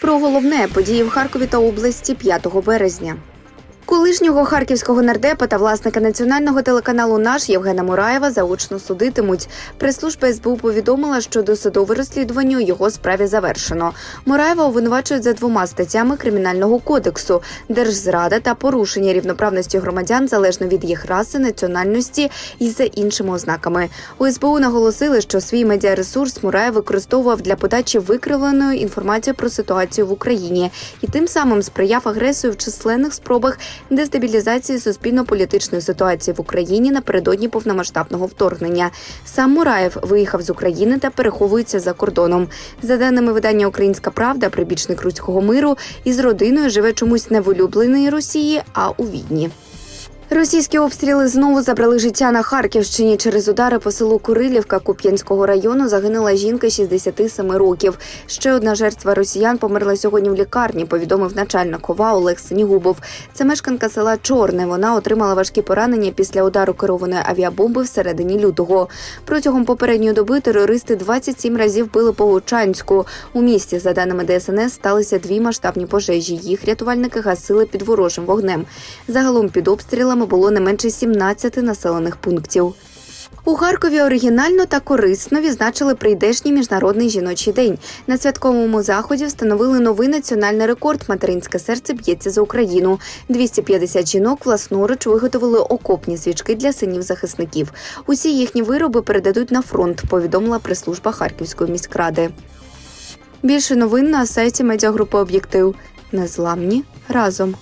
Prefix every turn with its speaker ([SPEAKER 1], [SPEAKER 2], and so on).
[SPEAKER 1] Про головне події в Харкові та області 5 березня. Колишнього харківського нардепа та власника національного телеканалу Наш Євгена Мураєва заочно судитимуть. Прес-служба СБУ повідомила, що досудове розслідування у його справі завершено. Мураєва обвинувачують за двома статтями кримінального кодексу: держзрада та порушення рівноправності громадян залежно від їх раси, національності і за іншими ознаками. У СБУ наголосили, що свій медіаресурс Мураєв використовував для подачі викривленої інформації про ситуацію в Україні і тим самим сприяв агресію в численних спробах дестабілізації суспільно-політичної ситуації в Україні напередодні повномасштабного вторгнення. Сам Мураєв виїхав з України та переховується за кордоном. За даними видання Українська Правда, прибічник руського миру із родиною живе чомусь не в улюбленій Росії, а у Відні. Російські обстріли знову забрали життя на Харківщині. Через удари по селу Курилівка Куп'янського району загинула жінка 67 років. Ще одна жертва росіян померла сьогодні в лікарні. Повідомив начальник ОВА Олег Синігубов. Це мешканка села Чорне. Вона отримала важкі поранення після удару керованої авіабомби всередині лютого. Протягом попередньої доби терористи 27 разів били по Лучанську. У місті, за даними ДСНС, сталися дві масштабні пожежі. Їх рятувальники гасили під ворожим вогнем. Загалом під обстрілами було не менше 17 населених пунктів. У Харкові оригінально та корисно відзначили прийдешній міжнародний жіночий день. На святковому заході встановили новий національний рекорд. Материнське серце б'ється за Україну. 250 жінок власноруч виготовили окопні свічки для синів захисників. Усі їхні вироби передадуть на фронт. Повідомила прес-служба Харківської міськради. Більше новин на сайті медіагрупи Об'єктив. Незламні разом.